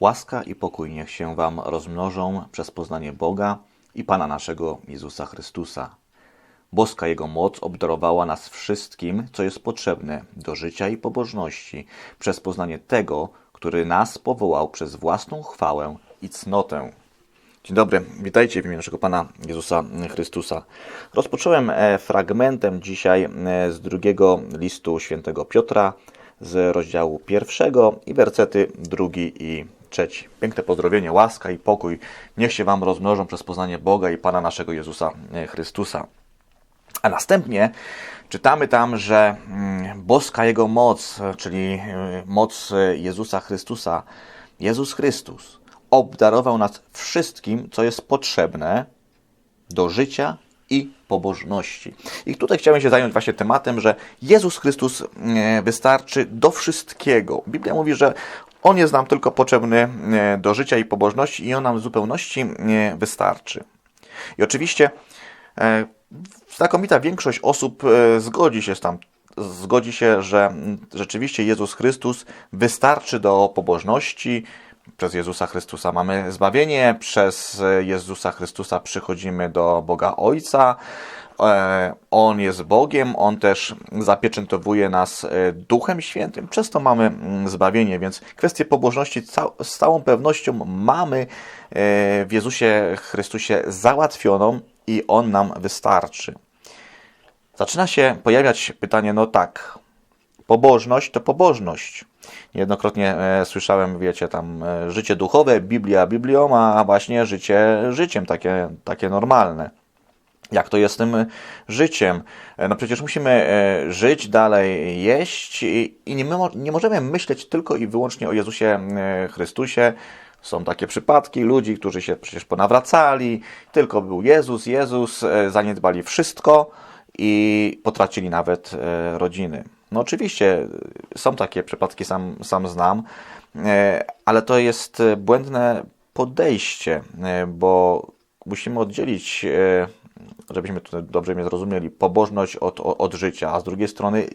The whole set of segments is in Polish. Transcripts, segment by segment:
Łaska i pokój niech się Wam rozmnożą przez poznanie Boga i Pana naszego Jezusa Chrystusa. Boska Jego moc obdarowała nas wszystkim, co jest potrzebne do życia i pobożności, przez poznanie tego, który nas powołał przez własną chwałę i cnotę. Dzień dobry, witajcie w imieniu naszego Pana Jezusa Chrystusa. Rozpocząłem e, fragmentem dzisiaj e, z drugiego listu świętego Piotra, z rozdziału pierwszego i wersety drugi i trzeci. Piękne pozdrowienie, łaska i pokój niech się Wam rozmnożą przez poznanie Boga i Pana naszego Jezusa e, Chrystusa. A następnie czytamy tam, że mm, boska Jego moc, czyli moc Jezusa Chrystusa, Jezus Chrystus, obdarował nas wszystkim, co jest potrzebne do życia i pobożności. I tutaj chciałem się zająć właśnie tematem, że Jezus Chrystus e, wystarczy do wszystkiego. Biblia mówi, że On jest nam tylko potrzebny e, do życia i pobożności i On nam w zupełności e, wystarczy. I oczywiście znakomita większość osób zgodzi się z tam, zgodzi się, że rzeczywiście Jezus Chrystus wystarczy do pobożności, przez Jezusa Chrystusa mamy zbawienie, przez Jezusa Chrystusa przychodzimy do Boga Ojca. E, on jest Bogiem, On też zapieczętowuje nas e, Duchem Świętym, przez to mamy mm, zbawienie, więc kwestię pobożności z całą pewnością mamy e, w Jezusie Chrystusie załatwioną i On nam wystarczy. Zaczyna się pojawiać pytanie, no tak, pobożność to pobożność. Niejednokrotnie słyszałem, wiecie, tam życie duchowe, Biblia Biblią, a właśnie życie życiem, takie, takie normalne. Jak to jest z tym życiem? E, no przecież musimy żyć dalej, jeść i, nie, nie możemy myśleć tylko i wyłącznie o Jezusie Chrystusie. Są takie przypadki ludzi, którzy się przecież ponawracali, tylko był Jezus, Jezus, zaniedbali wszystko i potracili nawet rodziny. No oczywiście są takie przypadki, sam, sam znam, e, ale to jest błędne podejście, e, bo musimy oddzielić, e, żebyśmy tutaj dobrze mnie zrozumieli, pobożność od, od życia, a z drugiej strony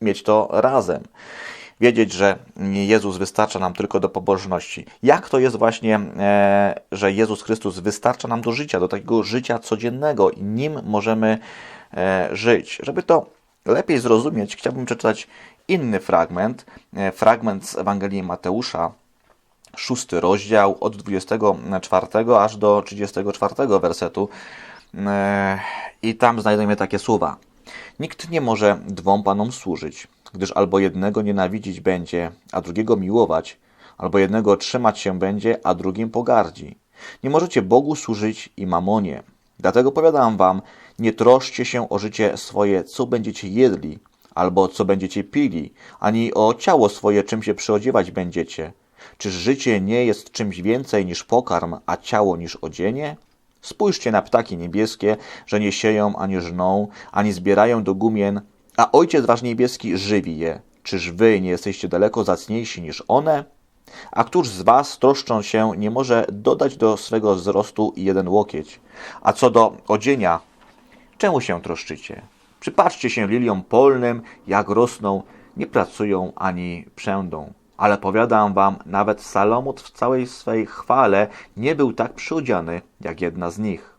mieć to razem. Wiedzieć, że Jezus wystarcza nam tylko do pobożności. Jak to jest właśnie, że Jezus Chrystus wystarcza nam do życia, do takiego życia codziennego i nim możemy żyć? Żeby to lepiej zrozumieć, chciałbym przeczytać inny fragment, e, fragment z Ewangelii Mateusza, szósty rozdział, od 24 aż do 34 wersetu. E, I tam znajdujemy takie słowa. Nikt nie może dwom panom służyć, gdyż albo jednego nienawidzić będzie, a drugiego miłować, albo jednego trzymać się będzie, a drugim pogardzi. Nie możecie Bogu służyć i mamonie. Dlatego powiadam wam, nie troszcie się o życie swoje, co będziecie jedli, albo co będziecie pili, ani o ciało swoje, czym się przyodziewać będziecie. Czyż życie nie jest czymś więcej niż pokarm, a ciało niż odzienie? Spójrzcie na ptaki niebieskie, że nie sieją ani żną, ani zbierają do gumien, a Ojciec Wasz Niebieski żywi je. Czyż Wy nie jesteście daleko zacniejsi niż one? A któż z was, troszcząc się, nie może dodać do swego wzrostu jeden łokieć? A co do odzienia, czemu się troszczycie? Przypatrzcie się liliom polnym, jak rosną, nie pracują ani przędą. Ale powiadam wam, nawet Salomot w całej swej chwale nie był tak przyodziany, jak jedna z nich.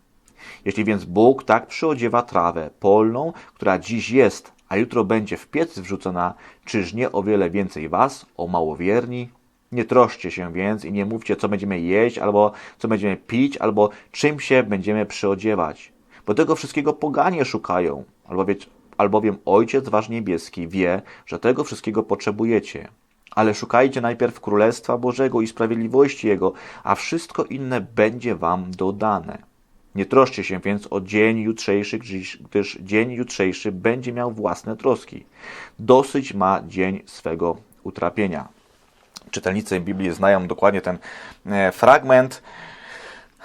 Jeśli więc Bóg tak przyodziewa trawę polną, która dziś jest, a jutro będzie w piec wrzucona, czyż nie o wiele więcej was, o małowierni? Nie troszcie się więc i nie mówcie, co będziemy jeść, albo co będziemy pić, albo czym się będziemy przyodziewać. Bo tego wszystkiego poganie szukają, albowiem, albowiem Ojciec Wasz Niebieski wie, że tego wszystkiego potrzebujecie. Ale szukajcie najpierw Królestwa Bożego i sprawiedliwości Jego, a wszystko inne będzie Wam dodane. Nie troszcie się więc o dzień jutrzejszy, gdyż dzień jutrzejszy będzie miał własne troski. Dosyć ma dzień swego utrapienia czytelnicy Biblii znają dokładnie ten e, fragment,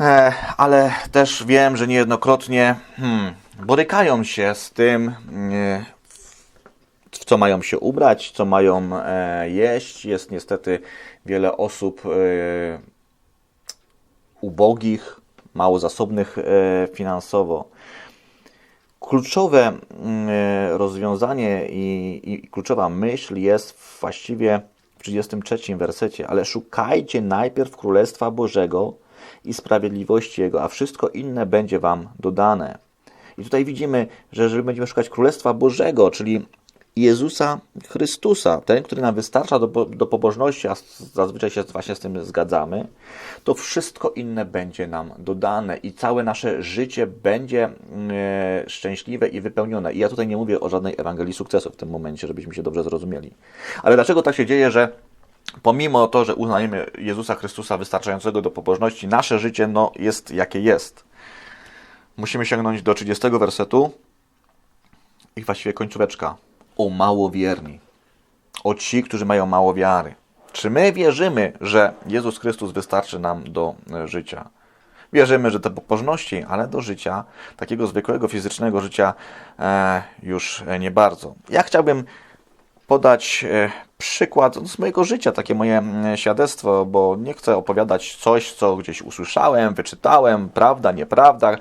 e, ale też wiem, że niejednokrotnie hmm, borykają się z tym, e, w co mają się ubrać, co mają jeść. Jest niestety wiele osób ubogich, mało zasobnych finansowo. Kluczowe mm, rozwiązanie i, i kluczowa myśl jest właściwie w 33 wersecie, ale szukajcie najpierw Królestwa Bożego i sprawiedliwości Jego, a wszystko inne będzie Wam dodane. I tutaj widzimy, że jeżeli będziemy szukać Królestwa Bożego, czyli Jezusa Chrystusa, ten, który nam wystarcza do, do pobożności, a zazwyczaj się właśnie z tym zgadzamy, to wszystko inne będzie nam dodane i całe nasze życie będzie e, szczęśliwe i wypełnione. I ja tutaj nie mówię o żadnej Ewangelii sukcesu w tym momencie, żebyśmy się dobrze zrozumieli. Ale dlaczego tak się dzieje, że pomimo to, że uznajemy Jezusa Chrystusa wystarczającego do pobożności, nasze życie no, jest jakie jest? Musimy sięgnąć do 30 wersetu i właściwie końcóweczka o małowierni, o ci, którzy mają mało wiary. Czy my wierzymy, że Jezus Chrystus wystarczy nam do e, życia? Wierzymy, że do pobożności, ale do życia, takiego zwykłego fizycznego życia e, już nie bardzo. Ja chciałbym podać e, przykład z mojego życia, takie moje świadectwo, bo nie chcę opowiadać coś, co gdzieś usłyszałem, wyczytałem, prawda, nieprawda,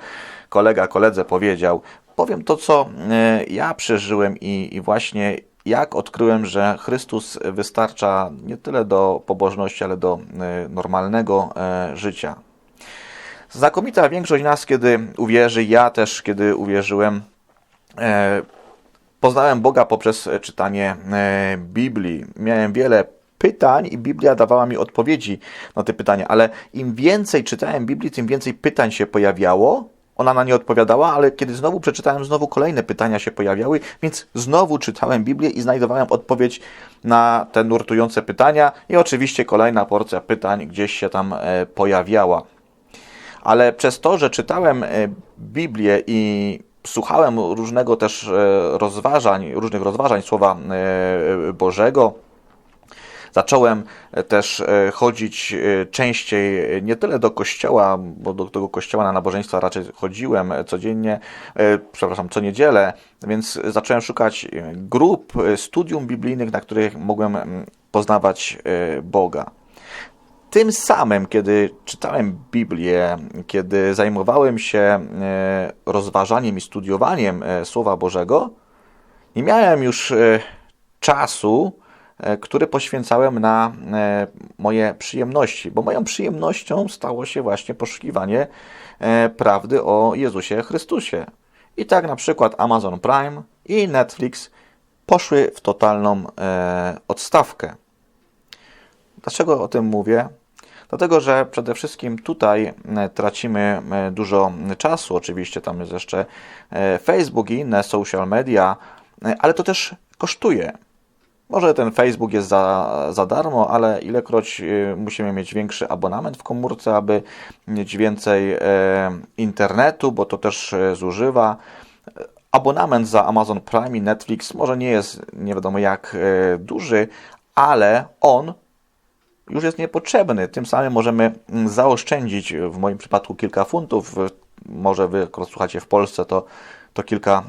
kolega koledze powiedział powiem to, co e, ja przeżyłem i, i właśnie jak odkryłem, że Chrystus wystarcza nie tyle do pobożności, ale do e, normalnego e, życia. Znakomita większość nas, kiedy uwierzy, ja też, kiedy uwierzyłem, poznałem Boga poprzez czytanie Biblii. Miałem wiele pytań i Biblia dawała mi odpowiedzi na te pytania, ale im więcej czytałem Biblii, tym więcej pytań się pojawiało ona na nie odpowiadała, ale kiedy znowu przeczytałem, znowu kolejne pytania się pojawiały, więc znowu czytałem Biblię i znajdowałem odpowiedź na te nurtujące pytania i oczywiście kolejna porcja pytań gdzieś się tam e, pojawiała. Ale przez to, że czytałem e, Biblię i słuchałem różnego też e, rozważań, różnych rozważań Słowa Bożego, Zacząłem e, też e, chodzić e, częściej nie tyle do kościoła, bo do tego kościoła na nabożeństwa raczej chodziłem codziennie, przepraszam, co niedzielę, więc zacząłem szukać grup, studium biblijnych, na których mogłem poznawać Boga. Tym samym, kiedy czytałem Biblię, kiedy zajmowałem się rozważaniem i studiowaniem Słowa Bożego, nie miałem już czasu który poświęcałem na e, moje przyjemności, bo moją przyjemnością stało się właśnie poszukiwanie e, prawdy o Jezusie Chrystusie. I tak na przykład Amazon Prime i Netflix poszły w totalną odstawkę. Dlaczego o tym mówię? Dlatego, że przede wszystkim tutaj tracimy dużo czasu. Oczywiście tam jest jeszcze Facebook i inne social media, ale to też kosztuje. Może ten Facebook jest za, za darmo, ale ilekroć y, musimy mieć większy abonament w komórce, aby mieć więcej e, internetu, bo to też e, zużywa. Abonament za Amazon Prime i Netflix może nie jest nie wiadomo jak e, duży, ale on już jest niepotrzebny. Tym samym możemy mm, zaoszczędzić w moim przypadku kilka funtów. Może wy, jak słuchacie w Polsce, to, to kilka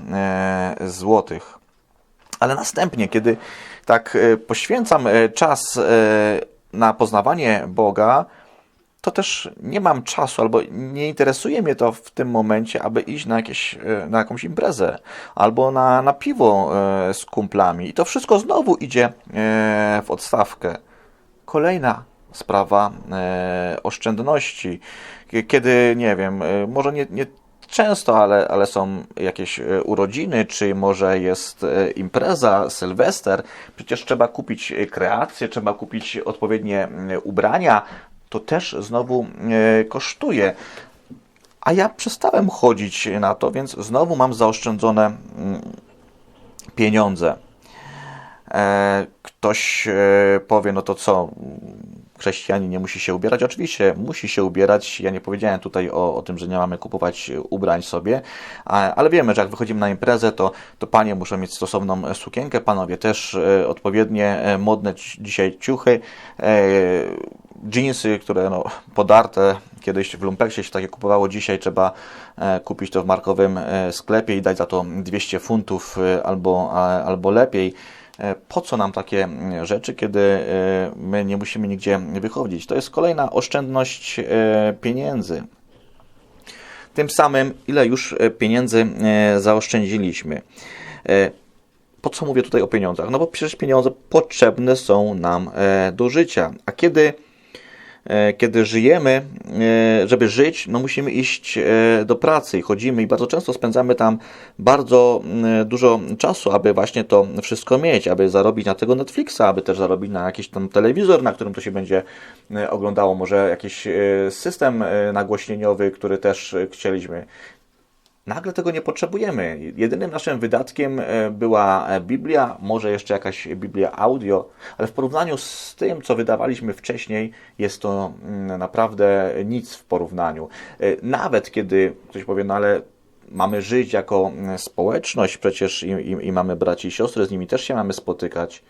złotych. Ale następnie, kiedy tak e, poświęcam e, czas e, na poznawanie Boga, to też nie mam czasu, albo nie interesuje mnie to w tym momencie, aby iść na, jakieś, na jakąś imprezę, albo na, na piwo z kumplami. I to wszystko znowu idzie w odstawkę. Kolejna sprawa oszczędności. Kiedy, nie wiem, może nie, nie często, ale, ale są jakieś e, urodziny, czy może jest e, impreza, sylwester, przecież trzeba kupić e, kreację, trzeba kupić odpowiednie ubrania, to też znowu kosztuje. A ja przestałem chodzić na to, więc znowu mam zaoszczędzone pieniądze. Ktoś powie, no to co, chrześcijanin nie musi się ubierać. Oczywiście musi się ubierać. Ja nie powiedziałem tutaj o, o tym, że nie mamy kupować ubrań sobie, ale wiemy, że jak wychodzimy na imprezę, to, to panie muszą mieć stosowną sukienkę, panowie też e, odpowiednie e, modne dzisiaj ciuchy, e, jeansy, które no, podarte kiedyś w Lumpeksie się takie kupowało, dzisiaj trzeba kupić to w markowym sklepie i dać za to 200 funtów albo, albo lepiej. E, po co nam takie mm, rzeczy, kiedy e, my nie musimy nigdzie wychodzić? To jest kolejna oszczędność e, pieniędzy. Tym samym, ile już pieniędzy zaoszczędziliśmy. po co mówię tutaj o pieniądzach? No bo przecież pieniądze potrzebne są nam do życia. A kiedy, kiedy żyjemy, e, żeby żyć, no musimy iść e, do pracy i chodzimy i bardzo często spędzamy tam bardzo dużo czasu, aby właśnie to wszystko mieć, aby zarobić na tego Netflixa, aby też zarobić na jakiś tam telewizor, na którym to się będzie e, oglądało, może jakiś e, system e, nagłośnieniowy, który też e, chcieliśmy. Nagle tego nie potrzebujemy. Jedynym naszym wydatkiem e, była e, Biblia, może jeszcze jakaś Biblia audio, ale w porównaniu z tym, co wydawaliśmy wcześniej, jest to mm, naprawdę nic w porównaniu. E, Nawet kiedy ktoś powie, no ale mamy żyć jako mm, społeczność, przecież i, i, i mamy braci i siostry, z nimi też się mamy spotykać.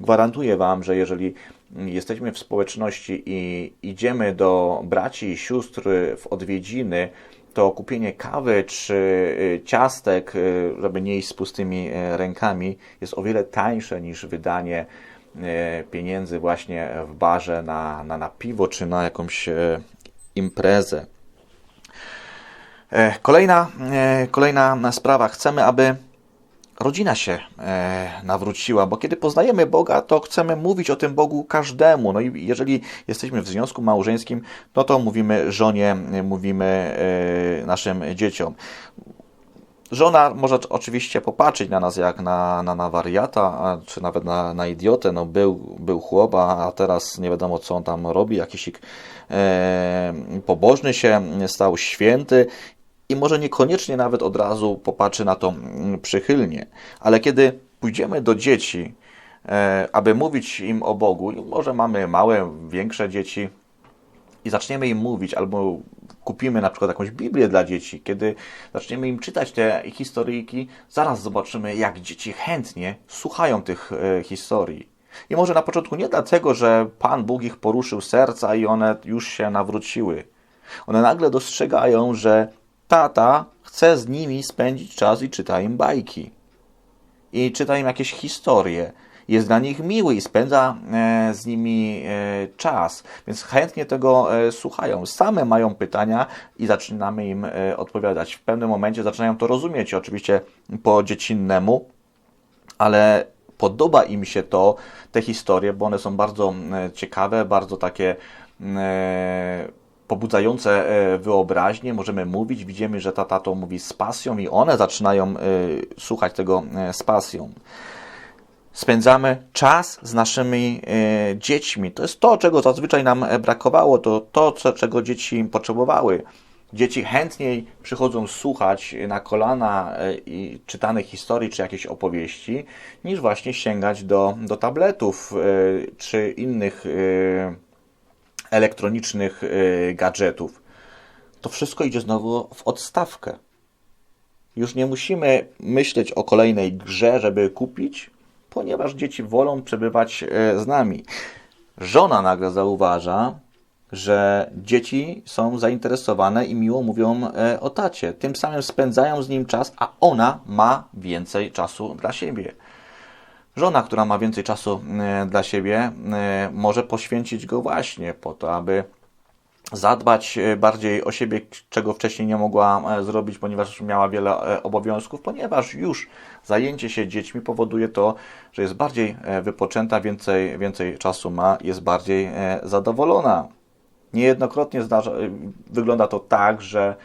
Gwarantuję Wam, że jeżeli jesteśmy w społeczności i idziemy do braci i sióstr w odwiedziny, to kupienie kawy czy y, ciastek, y, żeby nie iść z pustymi y, rękami, jest o wiele tańsze niż wydanie pieniędzy właśnie w barze na, na, na piwo czy na jakąś imprezę. E, Kolejna, e, kolejna sprawa. Chcemy, aby rodzina się e, nawróciła, bo kiedy poznajemy Boga, to chcemy mówić o tym Bogu każdemu. No i jeżeli jesteśmy w związku małżeńskim, no to mówimy żonie, mówimy e, naszym dzieciom. Żona może oczywiście popatrzeć na nas jak na, na, na wariata, a, czy nawet na, na idiotę. No był, był chłop, a teraz nie wiadomo co on tam robi. Jakiś e, pobożny się stał, święty i może niekoniecznie nawet od razu popatrzy na to mm, przychylnie. Ale kiedy pójdziemy do dzieci, e, aby mówić im o Bogu, może mamy małe, większe dzieci, i zaczniemy im mówić, albo kupimy na przykład jakąś Biblię dla dzieci, kiedy zaczniemy im czytać te historyjki, zaraz zobaczymy, jak dzieci chętnie słuchają tych e, historii. I może na początku nie dlatego, że Pan Bóg ich poruszył serca i one już się nawróciły. One nagle dostrzegają, że tata chce z nimi spędzić czas i czyta im bajki. I czyta im jakieś historie jest dla nich miły i spędza e, z nimi e, czas, więc chętnie tego e, słuchają. Same mają pytania i zaczynamy im odpowiadać. W pewnym momencie zaczynają to rozumieć, oczywiście po dziecinemu, ale podoba im się to, te historie, bo one są bardzo ciekawe, bardzo takie pobudzające wyobraźnię, możemy mówić, widzimy, że tata to mówi z pasją i one zaczynają słuchać tego z pasją spędzamy czas z naszymi e, dziećmi. To jest to, czego zazwyczaj nam brakowało, to to, czego dzieci potrzebowały. Dzieci chętniej przychodzą słuchać na kolana e, czytanych historii czy jakiejś opowieści, niż właśnie sięgać do, do tabletów e, czy innych elektronicznych gadżetów. To wszystko idzie znowu w odstawkę. Już nie musimy myśleć o kolejnej grze, żeby kupić, ponieważ dzieci wolą przebywać e, z nami. Żona nagle zauważa, że dzieci są zainteresowane i miło mówią e, o tacie. Tym samym spędzają z nim czas, a ona ma więcej czasu dla siebie. Żona, która ma więcej czasu e, dla siebie, może poświęcić go właśnie po to, aby zadbać e, bardziej o siebie, czego wcześniej nie mogła e, zrobić, ponieważ miała wiele e, obowiązków, ponieważ już zajęcie się dziećmi powoduje to, że jest bardziej wypoczęta, więcej, więcej czasu ma, jest bardziej zadowolona. Niejednokrotnie zdarza, wygląda to tak, że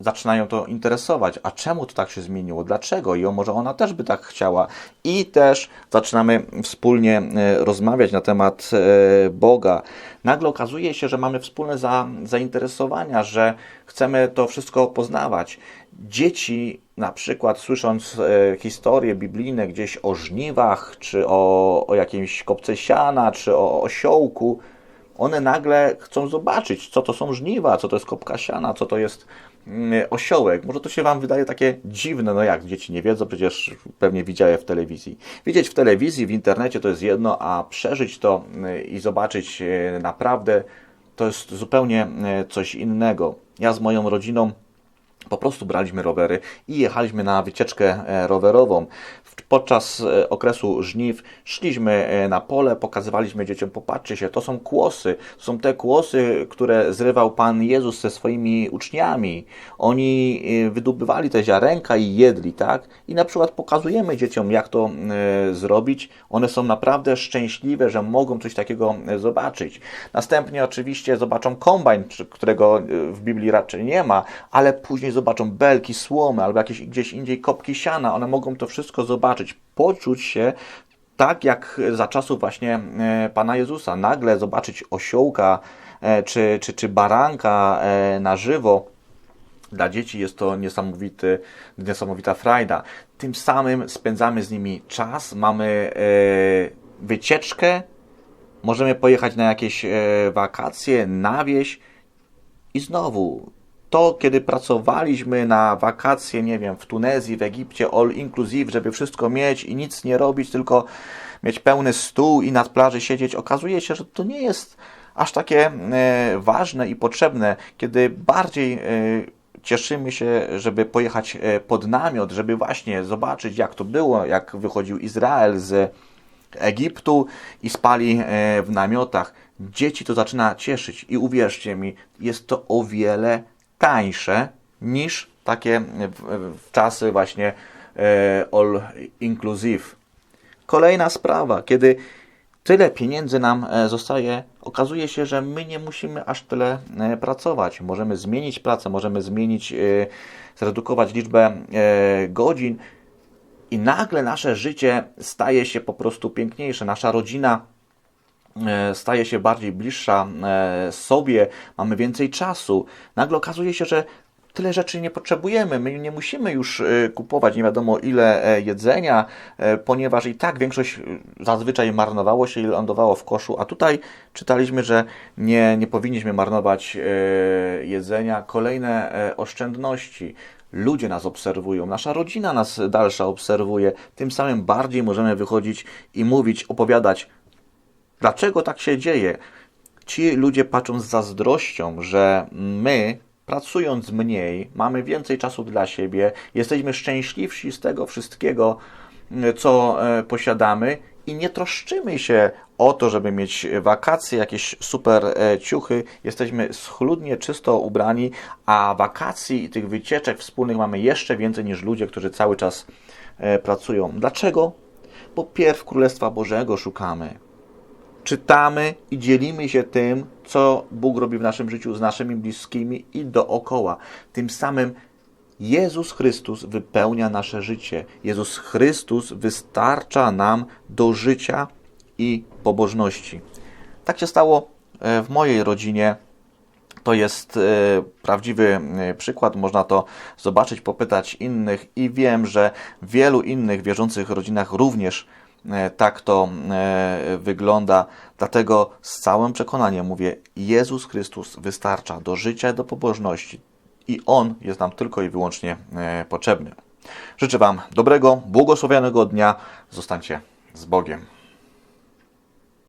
zaczynają to interesować. A czemu to tak się zmieniło? Dlaczego? I może ona też by tak chciała. I też zaczynamy wspólnie e, rozmawiać na temat e, Boga. Nagle okazuje się, że mamy wspólne za, zainteresowania, że chcemy to wszystko poznawać. Dzieci, na przykład słysząc e, historie biblijne gdzieś o żniwach, czy o, o jakimś kopce siana, czy o osiołku, one nagle chcą zobaczyć, co to są żniwa, co to jest kopka siana, co to jest osiołek. Może to się Wam wydaje takie dziwne, no jak dzieci nie wiedzą, przecież pewnie widziały w telewizji. Widzieć w telewizji, w internecie to jest jedno, a przeżyć to mm, i zobaczyć e, naprawdę to jest zupełnie e, coś innego. Ja z moją rodziną po prostu braliśmy rowery i jechaliśmy na wycieczkę e, rowerową. Podczas e, okresu żniw szliśmy e, na pole, pokazywaliśmy dzieciom, popatrzcie się, to są kłosy, to są te kłosy, które zrywał Pan Jezus ze swoimi uczniami. Oni e, wydobywali te ziarenka i jedli, tak? I na przykład pokazujemy dzieciom, jak to zrobić. One są naprawdę szczęśliwe, że mogą coś takiego zobaczyć. Następnie oczywiście zobaczą kombajn, którego w Biblii raczej nie ma, ale później zobaczą belki, słomy albo jakieś gdzieś indziej kopki siana. One mogą to wszystko zobaczyć, poczuć się tak jak za czasów właśnie e, Pana Jezusa. Nagle zobaczyć osiołka e, czy, czy, czy baranka e, na żywo. Dla dzieci jest to niesamowity, niesamowita frajda. Tym samym spędzamy z nimi czas, mamy wycieczkę, możemy pojechać na jakieś wakacje, na wieś i znowu to, kiedy pracowaliśmy na wakacje, nie wiem, w Tunezji, w Egipcie, all inclusive, żeby wszystko mieć i nic nie robić, tylko mieć pełny stół i nad plaży siedzieć, okazuje się, że to nie jest aż takie e, ważne i potrzebne, kiedy bardziej e, cieszymy się, żeby pojechać e, pod namiot, żeby właśnie zobaczyć, jak to było, jak wychodził Izrael z Egiptu i spali w namiotach. Dzieci to zaczyna cieszyć i uwierzcie mi, jest to o wiele tańsze niż takie w, czasy właśnie e, all inclusive. Kolejna sprawa, kiedy tyle pieniędzy nam e, zostaje, okazuje się, że my nie musimy aż tyle e, pracować. Możemy zmienić pracę, możemy zmienić, zredukować liczbę godzin i nagle nasze życie staje się po prostu piękniejsze. Nasza rodzina staje się bardziej bliższa e, sobie, mamy więcej czasu. Nagle okazuje się, że tyle rzeczy nie potrzebujemy. My nie musimy już e, kupować nie wiadomo ile e, jedzenia, e, ponieważ i tak większość e, zazwyczaj marnowało się i lądowało w koszu, a tutaj czytaliśmy, że nie, nie powinniśmy marnować e, jedzenia. Kolejne e, oszczędności. Ludzie nas obserwują, nasza rodzina nas dalsza obserwuje, tym samym bardziej możemy wychodzić i mówić, opowiadać, dlaczego tak się dzieje. Ci ludzie patrzą z zazdrością, że my, pracując mniej, mamy więcej czasu dla siebie, jesteśmy szczęśliwsi z tego wszystkiego, co e, posiadamy i nie troszczymy się o to, żeby mieć wakacje, jakieś super e, ciuchy. Jesteśmy schludnie, czysto ubrani, a wakacji i tych wycieczek wspólnych mamy jeszcze więcej niż ludzie, którzy cały czas e, pracują. Dlaczego? Bo pierw Królestwa Bożego szukamy czytamy i dzielimy się tym, co Bóg robi w naszym życiu z naszymi bliskimi i dookoła. Tym samym Jezus Chrystus wypełnia nasze życie. Jezus Chrystus wystarcza nam do życia i pobożności. Tak się stało e, w mojej rodzinie. To jest e, prawdziwy e, przykład, można to zobaczyć, popytać innych i wiem, że w wielu innych wierzących rodzinach również tak to e, wygląda. Dlatego z całym przekonaniem mówię: Jezus Chrystus wystarcza do życia do pobożności i On jest nam tylko i wyłącznie e, potrzebny. Życzę Wam dobrego, błogosławionego dnia. Zostańcie z Bogiem.